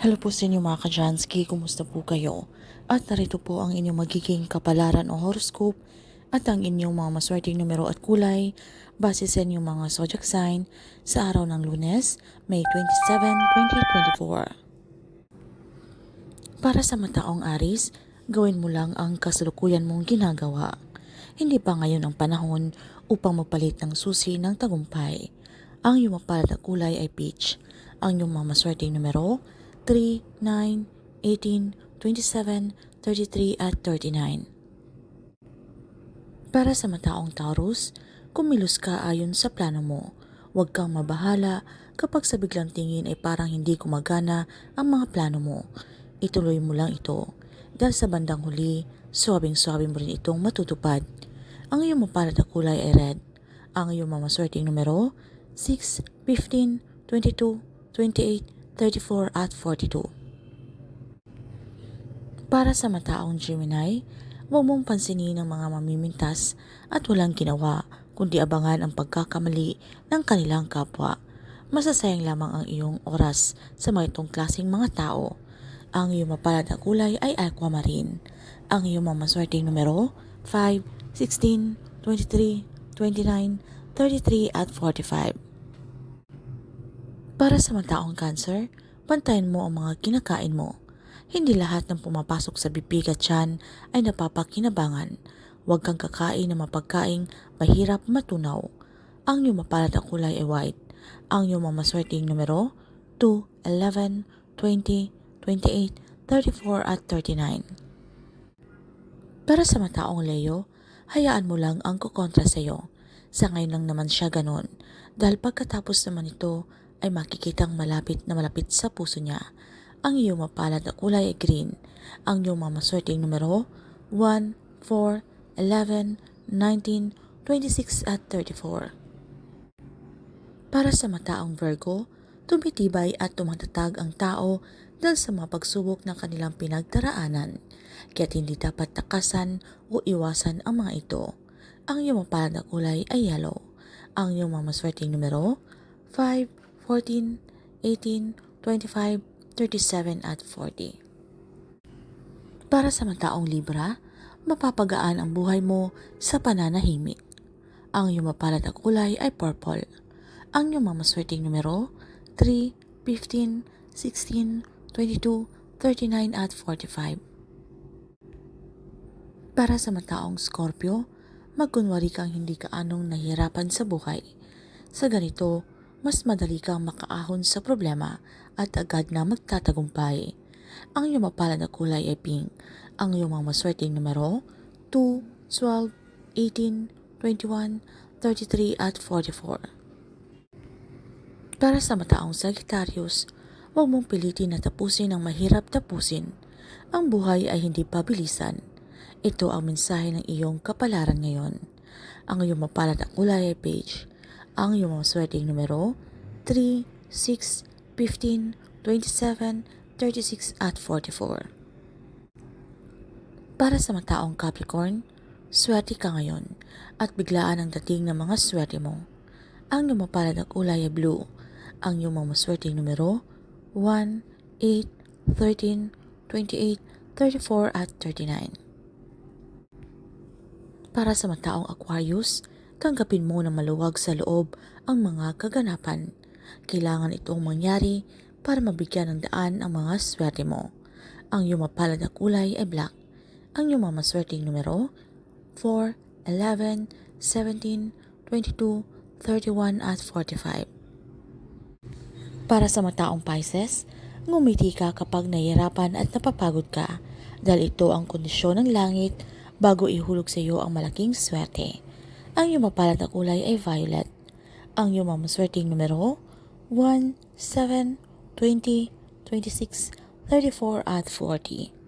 Hello po sa inyo mga kajansky, kumusta po kayo? At narito po ang inyong magiging kapalaran o horoscope at ang inyong mga maswerteng numero at kulay base sa inyong mga zodiac sign sa araw ng lunes, May 27, 2024. Para sa mataong Aris, gawin mo lang ang kasalukuyan mong ginagawa. Hindi pa ngayon ang panahon upang magpalit ng susi ng tagumpay. Ang iyong mapalad na kulay ay peach. Ang iyong mga maswerteng numero 3, 9, 18, 27, 33 at 39. Para sa mataong Taurus, kumilos ka ayon sa plano mo. Huwag kang mabahala kapag sa biglang tingin ay parang hindi gumagana ang mga plano mo. Ituloy mo lang ito dahil sa bandang huli, swabing-swabe mo rin itong matutupad. Ang iyong mapalad na kulay ay red. Ang iyong mamaswerteng numero 6, 15, 22, 28, 34 at 42. Para sa mataong Gemini, huwag mong pansinin ang mga mamimintas at walang ginawa kundi abangan ang pagkakamali ng kanilang kapwa. Masasayang lamang ang iyong oras sa mga itong klaseng mga tao. Ang iyong mapalad na kulay ay aquamarine. Ang iyong mga maswerteng numero 5, 16, 23, 29, 33 at 45. Para sa mataong cancer, bantayan mo ang mga kinakain mo. Hindi lahat ng pumapasok sa bibig at tiyan ay napapakinabangan. Huwag kang kakain ng mapagkaing mahirap matunaw. Ang iyong mapalad na kulay ay white. Ang iyong mga maswerteng numero 2, 11, 20, 28, 34 at 39. Para sa mataong Leo, hayaan mo lang ang kukontra sa iyo. Sa ngayon lang naman siya ganon. Dahil pagkatapos naman ito ay makikitang malapit na malapit sa puso niya. Ang iyong mapalad na kulay ay green. Ang iyong mga numero 1, 4, 11, 19, 26 at 34. Para sa mataong Virgo, tumitibay at tumatatag ang tao dahil sa mga pagsubok ng kanilang pinagdaraanan. Kaya't hindi dapat takasan o iwasan ang mga ito. Ang iyong mapalad na kulay ay yellow. Ang iyong mga numero 5, 14, 18, 25, 37 at 40. Para sa mataong Libra, mapapagaan ang buhay mo sa pananahimik. Ang iyong mapalad na kulay ay purple. Ang iyong mga maswerteng numero 3, 15, 16, 22, 39 at 45. Para sa mataong Scorpio, magkunwari kang hindi ka anong nahihirapan sa buhay. Sa ganito, mas madali kang makaahon sa problema at agad na magtatagumpay. Ang iyong mapalad na kulay ay pink. Ang iyong mga maswerteng numero 2, 12, 18, 21, 33 at 44. Para sa mataong Sagittarius, huwag mong pilitin na tapusin ang mahirap tapusin. Ang buhay ay hindi pabilisan. Ito ang mensahe ng iyong kapalaran ngayon. Ang iyong mapalad na kulay ay beige. Ang iyong mga swerteng numero 3, 6, 15, 27, 36 at 44. Para sa mataong Capricorn, swerte ka ngayon at biglaan ang dating ng mga swerte mo. Ang iyong mapalad na kulay ay blue. Ang iyong mga maswerteng numero 1, 8, 13, 28, 34 at 39. Para sa mataong Aquarius, tanggapin mo na maluwag sa loob ang mga kaganapan. Kailangan itong mangyari para mabigyan ng daan ang mga swerte mo. Ang iyong mapalad na kulay ay black. Ang iyong mga maswerteng numero 4, 11, 17, 22, 31 at 45. Para sa mataong Pisces, ngumiti ka kapag nahihirapan at napapagod ka dahil ito ang kondisyon ng langit bago ihulog sa iyo ang malaking swerte. Ang iyong mapalad na kulay ay violet. Ang iyong mga maswerteng numero 1, 7, 20, 26, 34 at 40.